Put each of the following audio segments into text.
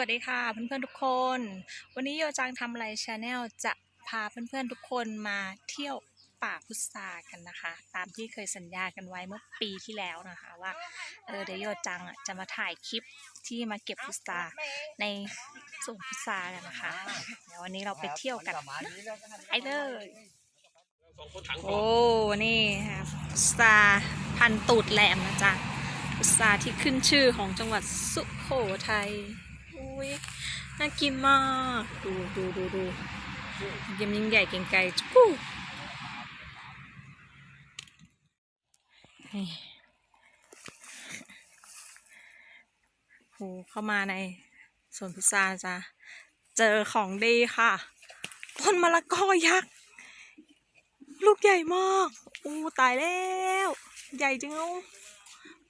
วัสดีค่ะเพื่อนๆทุกคน วันนี้โยจังทำไรชาแนลจะพาเพื่อนๆทุกคนมาเที่ยวป่าพุทรากันนะคะ ตามที่เคยสัญญากันไว้เมื่อปีที่แล้วนะคะว่าเออเดี๋ยวโยจังอะจะมาถ่ายคลิปที่มาเก็บพุทราในสวนพุทรากันนะคะเดี๋ยววันนี้เราไปเที่ยวกันไปเลยโอ้นี่ค่ะพุทราพันธุ์ตูดแหลมนะจ๊ะพุทราที่ขึ้นชื่อของจังหวัดสุโขทัย อุ้ยน่ากินมาก ดูดูดูดูยิ่มยิ่งใหญ่เก่งไกลจุ๊บโหเข้ามาในสวนพุทราจ๊ะเจอของดีค่ะ ต้นมะละกอยักษ์ ลูกใหญ่มาก อู้ตายแล้ว ใหญ่จังอา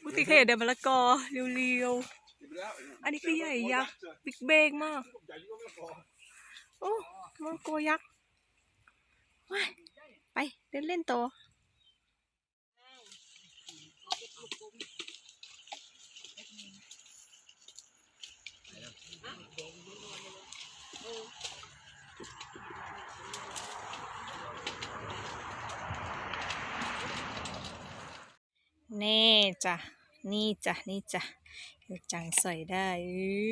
ปกติเคยเห็นแต่มะละกอเรียวๆ อันนี้คือใหญ่ยักษ์บิ๊กเบงมาก โอ้มะละกอยักษ์ว้ายไปเล่นเล่นๆต่อนี่จ้ะ นี่จ้ะนี่จ้ะเดี๋ยวจังใส่ได้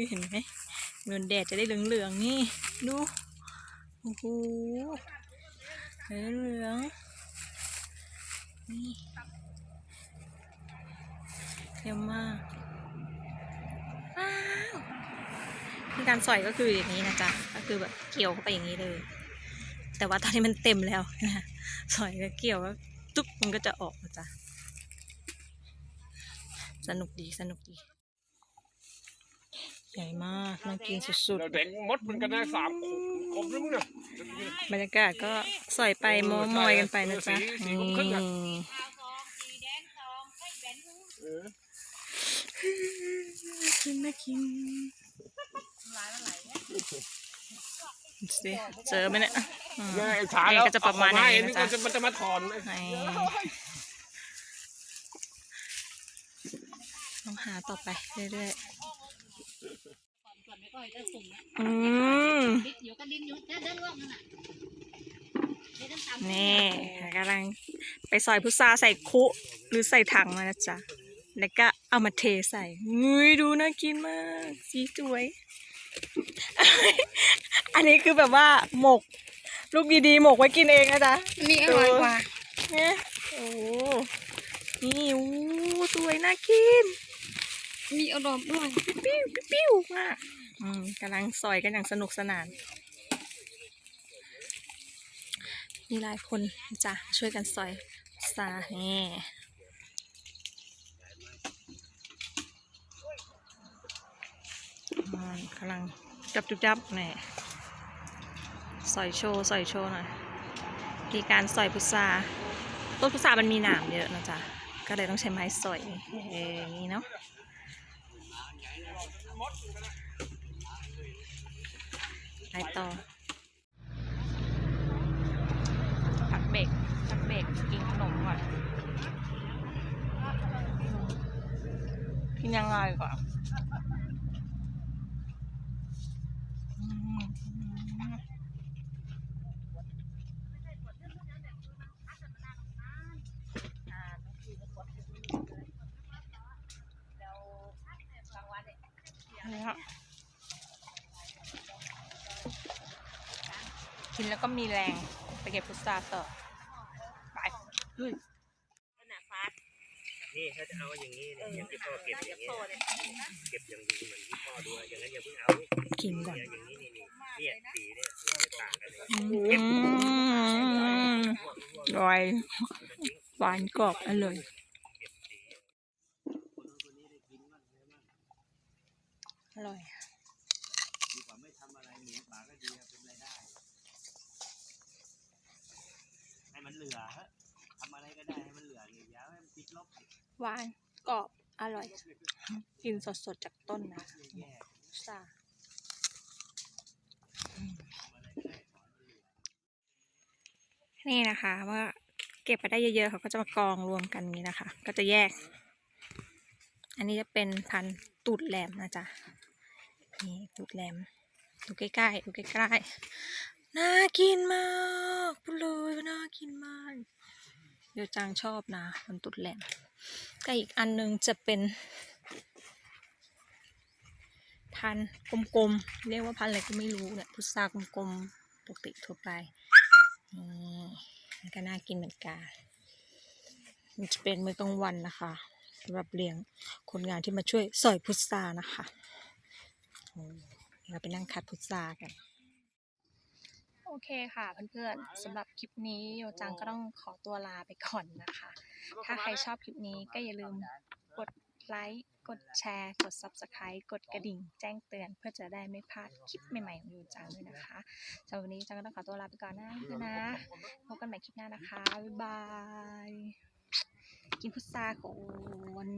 เห็นไหมเงินแดดจะได้เหลืองๆนี่ดูโอ้โหเหลืองๆนี่เยี่ยมมากว้าวคือการสอยก็คืออย่างนี้นะจ๊ะก็คือแบบเกี่ยวเข้าไปอย่างนี้เลย แต่ว่าตอนนี้มันเต็มแล้วนะสอยก็เกี่ยวก็ตุ๊บมันก็จะออกนะจ๊ะ สนุกดีสนุกดี ใหญ่มากน่ากินสุดเราแบ่งมดมันกันได้สามคมแล้วมึงเนี่ยๆบรรยากาศก็สอยไปโมมอยกันไปนะจ๊ะสีนี่สีครึ่งๆอะเออกินน่ากินสิเจอไหมเนี่ยอืมเนี่ยไอ้ขานี่แล้วก็จะประมาณอย่างนี้นี้นะจ๊ะมันจะมันจะมาถอนให้ ต้องหาต่อไปเรื่อยๆ อืมอยู่ก็ดิ้นอยู่เดินเดินล่วงนั่นน่ะเดินตามนี่กำลังไปซอยพุทราใส่คุหรือใส่ถังมานะจ๊ะ แล้วก็เอามาเทใส่งุยดูน่ากินมาก สีสวย อันนี้คือแบบว่าหมก ลูกดีๆ หมกไว้กินเองนะจ๊ะนี่อร่อยกว่าเนี่ยโอ้โหนี่โอ้สวยน่ากิน มีอารมณ์ด้วยปิ้วปิ้วมากกำลังซอยกันอย่างสนุกสนาน มีหลายคนจ้ะช่วยกันซอยซานี่กำลังจับจุบจับนี่ซอยโชว์ซอยโชว์หน่อยมีการซอยพุทราต้นพุทรามันมีหนามเยอะนะจ๊ะ ก็เลยต้องใช้ไม้สอยเอออย่างนี้เนาะ ไปต่อพักเบรกพักเบรกกินขนมก่อนกินยังไงก่อน กินแล้วก็มีแรง ไปเก็บพุทราต่อ ไปลุยนี่ถ้าจะเอาอย่างนี้เนี่ยอย่างที่พ่อเก็บอย่างนี้นะเก็บอย่างดีเหมือนที่พ่อดูอะอย่างนั้นอย่าเพิ่งเอากินก่อนเนี่ยอย่างนี้นี่นี่เนี่ยสีเนี่ยมันจะต่างกันเลยอืมอร่อยหวานกรอบอร่อยอร่อย ดีกว่าไม่ทำอะไรหมูป่าก็ดีอะเป็นรายได้ ให้มัน เหลือฮะทำอะไรก็ได้ให้มันเหลือเนี่ยอย่าให้มันติดลบหวานกรอบอร่อย กินสดๆจากต้นนะแย่ซ่านี่นะคะว่าเก็บไปได้เยอะๆเขาก็จะมากองรวมกันนี้นะคะ ก็จะแยก อันนี้จะเป็นพันธุ์ตูดแหลมนะจ๊ะนี่ตูดแหลมดูใกล้ๆดูใกล้ๆ น่ากินมากพูดเลยว่าน่ากินมาก เดี๋ยวจางชอบนะ มันตุดแหลมก็อีกอันหนึงจะเป็นพันกลมๆ เรียกว่าพันอะไรก็ไม่รู้เนี่ยพุทรากลมๆ ปกติทั่วไปนี่มันก็น่ากินเหมือนกันมันจะเป็นมื้อกลางวันนะคะสำหรับเลี้ยงคนงานที่มาช่วยสอยพุทรานะคะเราไปนั่งคัดพุทรากัน โอเคค่ะเพื่อนๆสำหรับคลิปนี้โยจังก็ต้องขอตัวลาไปก่อนนะคะ ถ้าใครชอบคลิปนี้ก็อย่าลืมกดไลค์กดแชร์ กด Subscribe กดกระดิ่ง แจ้งเตือนเพื่อจะได้ไม่พลาดคลิปใหม่ๆของโยจังด้วยนะคะสำหรับวันนี้จังก็ต้องขอตัวลาไปก่อนนะเพื่อนๆนะพบกันใหม่คลิปหน้านะคะ บ๊ายบาย กินพุทราก่อน